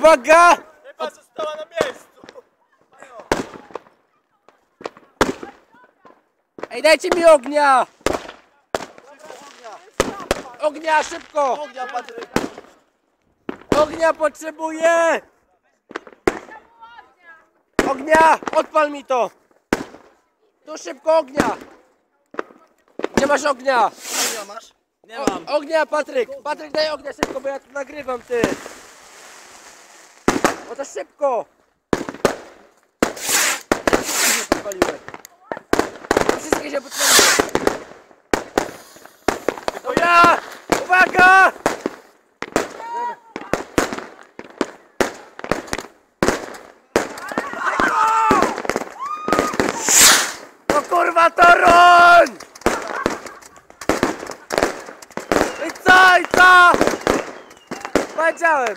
Uwaga! Chyba została na miejscu. Ej, dajcie mi ognia! Ognia, szybko! Ognia, Patryk. Ognia potrzebuję! Ognia! Odpal mi to! Tu szybko ognia! Gdzie masz ognia? Ognia masz? Nie O, ognia, Patryk! Patryk, daj ognia szybko, bo ja tu nagrywam, ty! O to szybko! Wszystkie się podpaliły. Wszystkie się! Uwaga! No kurwa to roń! I co, i co? Powiedziałem.